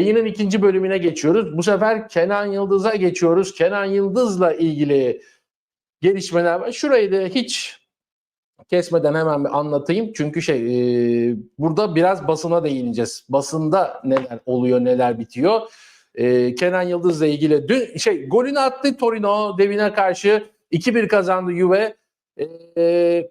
Yayının ikinci bölümüne geçiyoruz. Bu sefer Kenan Yıldız'a geçiyoruz. Kenan Yıldız'la ilgili gelişmeler var. Şurayı da hiç kesmeden hemen bir anlatayım. Çünkü şey e, burada biraz basına değineceğiz. Basında neler oluyor, neler bitiyor. E, Kenan Yıldız'la ilgili dün şey golünü attı Torino devine karşı 2-1 kazandı Juve. E,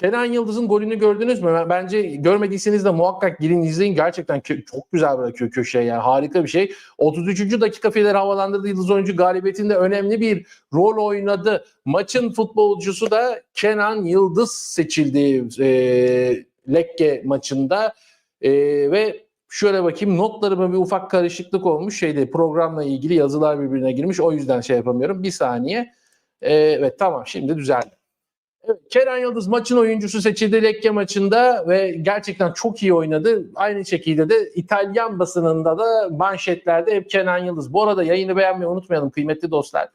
Kenan Yıldız'ın golünü gördünüz mü? Bence görmediyseniz de muhakkak girin izleyin. Gerçekten çok güzel bırakıyor köşeye yani harika bir şey. 33. dakika Fener havalandırdı Yıldız oyuncu galibiyetinde önemli bir rol oynadı. Maçın futbolcusu da Kenan Yıldız seçildi e, Lekke maçında. E, ve şöyle bakayım notlarıma bir ufak karışıklık olmuş. Şeyde programla ilgili yazılar birbirine girmiş. O yüzden şey yapamıyorum. Bir saniye. E, evet tamam şimdi düzeldi. Kenan Yıldız maçın oyuncusu seçildi Lekke maçında ve gerçekten çok iyi oynadı. Aynı şekilde de İtalyan basınında da manşetlerde hep Kenan Yıldız. Bu arada yayını beğenmeyi unutmayalım kıymetli dostlar.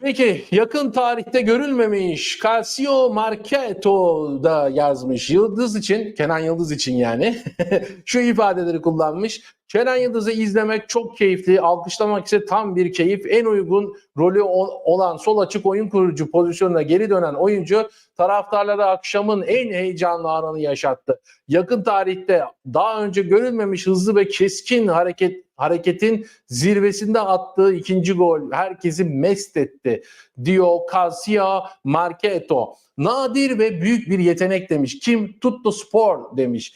Peki yakın tarihte görülmemiş Casio Marketo da yazmış Yıldız için, Kenan Yıldız için yani şu ifadeleri kullanmış. Kenan Yıldız'ı izlemek çok keyifli, alkışlamak ise tam bir keyif. En uygun rolü olan sol açık oyun kurucu pozisyonuna geri dönen oyuncu taraftarlara akşamın en heyecanlı anını yaşattı. Yakın tarihte daha önce görülmemiş hızlı ve keskin hareket hareketin zirvesinde attığı ikinci gol herkesi mest etti diyor Casio Marketo. Nadir ve büyük bir yetenek demiş. Kim? Tutto Spor demiş.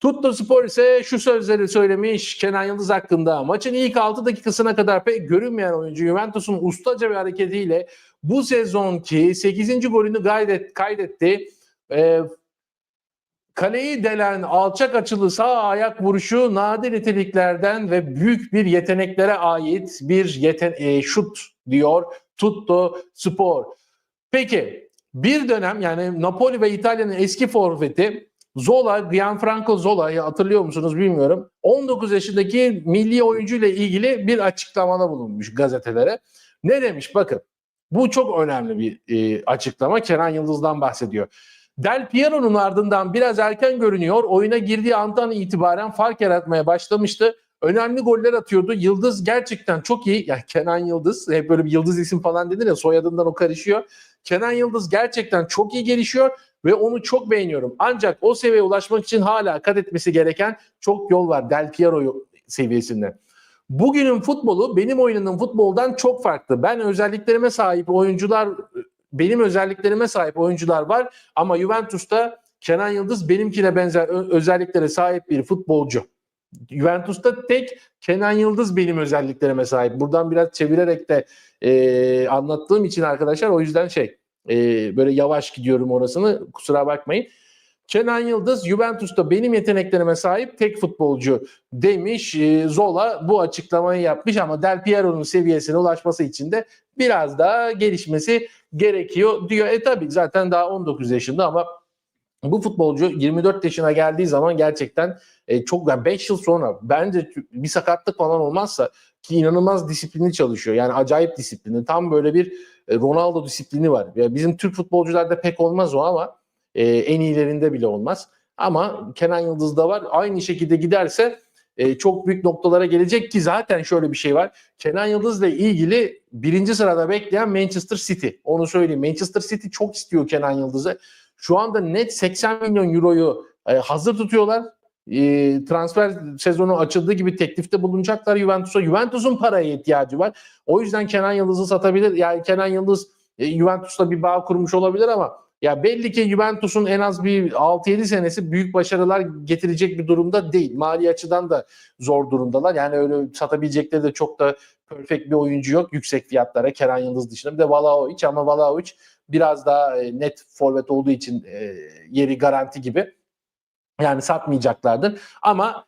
Tutto Spor ise şu sözleri söylemiş Kenan Yıldız hakkında. Maçın ilk 6 dakikasına kadar pek görünmeyen oyuncu Juventus'un ustaca bir hareketiyle bu sezonki 8. golünü kaydet, kaydetti. Ee, kaleyi delen alçak açılı sağ ayak vuruşu nadir niteliklerden ve büyük bir yeteneklere ait bir yeten e, şut diyor Tutto Spor. Peki bir dönem yani Napoli ve İtalya'nın eski forveti Zola, Gianfranco Zola'yı hatırlıyor musunuz bilmiyorum. 19 yaşındaki milli oyuncu ile ilgili bir açıklamada bulunmuş gazetelere. Ne demiş bakın. Bu çok önemli bir e, açıklama. Kenan Yıldız'dan bahsediyor. Del Piero'nun ardından biraz erken görünüyor. Oyuna girdiği andan itibaren fark yaratmaya başlamıştı. Önemli goller atıyordu. Yıldız gerçekten çok iyi. Yani Kenan Yıldız, hep böyle bir Yıldız isim falan denir ya soyadından o karışıyor. Kenan Yıldız gerçekten çok iyi gelişiyor ve onu çok beğeniyorum. Ancak o seviyeye ulaşmak için hala kat etmesi gereken çok yol var Del Piero seviyesinde. Bugünün futbolu benim oynadığım futboldan çok farklı. Ben özelliklerime sahip oyuncular, benim özelliklerime sahip oyuncular var ama Juventus'ta Kenan Yıldız benimkine benzer özelliklere sahip bir futbolcu. Juventus'ta tek Kenan Yıldız benim özelliklerime sahip. Buradan biraz çevirerek de e, anlattığım için arkadaşlar o yüzden şey e, böyle yavaş gidiyorum orasını kusura bakmayın. Kenan Yıldız Juventus'ta benim yeteneklerime sahip tek futbolcu demiş. E, Zola bu açıklamayı yapmış ama Del Piero'nun seviyesine ulaşması için de biraz daha gelişmesi gerekiyor diyor. E tabi zaten daha 19 yaşında ama bu futbolcu 24 yaşına geldiği zaman gerçekten e, çok yani 5 yıl sonra bence bir sakatlık falan olmazsa ki inanılmaz disiplinli çalışıyor. Yani acayip disiplinli. Tam böyle bir Ronaldo disiplini var. Ya bizim Türk futbolcularda pek olmaz o ama e, en iyilerinde bile olmaz. Ama Kenan Yıldız'da var. Aynı şekilde giderse e, çok büyük noktalara gelecek ki zaten şöyle bir şey var. Kenan Yıldız'la ilgili birinci sırada bekleyen Manchester City. Onu söyleyeyim. Manchester City çok istiyor Kenan Yıldız'ı. Şu anda net 80 milyon euroyu e, hazır tutuyorlar. E, transfer sezonu açıldığı gibi teklifte bulunacaklar Juventus'a. Juventus'un paraya ihtiyacı var. O yüzden Kenan Yıldız'ı satabilir. Yani Kenan Yıldız e, Juventus'la bir bağ kurmuş olabilir ama ya belli ki Juventus'un en az bir 6-7 senesi büyük başarılar getirecek bir durumda değil. Mali açıdan da zor durumdalar. Yani öyle satabilecekleri de çok da perfect bir oyuncu yok yüksek fiyatlara Kenan Yıldız dışında. Bir de Vlahovic ama Vlahovic biraz daha e, net forvet olduğu için e, yeri garanti gibi. Yani satmayacaklardır. Ama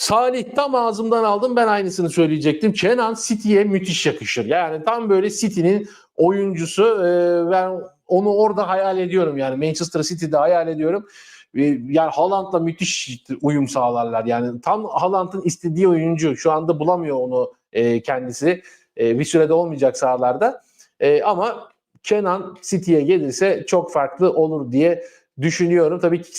Salih tam ağzımdan aldım ben aynısını söyleyecektim. Kenan City'ye müthiş yakışır. Yani tam böyle City'nin oyuncusu. E, ben onu orada hayal ediyorum yani Manchester City'de hayal ediyorum. Yani Haaland'la müthiş uyum sağlarlar. Yani tam Haaland'ın istediği oyuncu. Şu anda bulamıyor onu e, kendisi. E, bir sürede olmayacak sahalarda. Ama Kenan City'ye gelirse çok farklı olur diye düşünüyorum. Tabii ki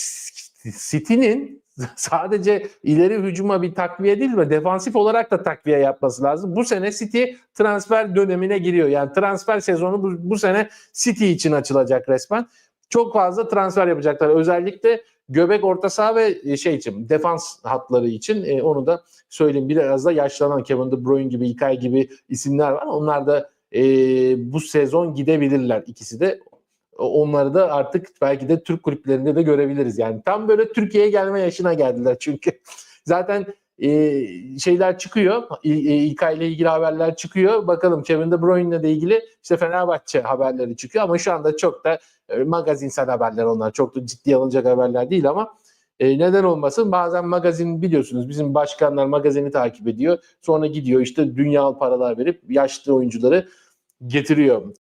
City'nin sadece ileri hücuma bir takviye değil mi? Defansif olarak da takviye yapması lazım. Bu sene City transfer dönemine giriyor. Yani transfer sezonu bu, bu sene City için açılacak resmen. Çok fazla transfer yapacaklar. Özellikle göbek orta saha ve şey için defans hatları için e, onu da söyleyeyim. Biraz da yaşlanan Kevin De Bruyne gibi, İlkay gibi isimler var. Onlar da e, bu sezon gidebilirler ikisi de. Onları da artık belki de Türk kulüplerinde de görebiliriz. Yani tam böyle Türkiye'ye gelme yaşına geldiler çünkü. Zaten e, şeyler çıkıyor. E, İlkay ile ilgili haberler çıkıyor. Bakalım Kevin De Bruyne ile ilgili işte Fenerbahçe haberleri çıkıyor ama şu anda çok da e, magazinsel haberler onlar. Çok da ciddiye alınacak haberler değil ama e, neden olmasın? Bazen magazin biliyorsunuz bizim başkanlar magazini takip ediyor. Sonra gidiyor işte dünya paralar verip yaşlı oyuncuları getiriyor.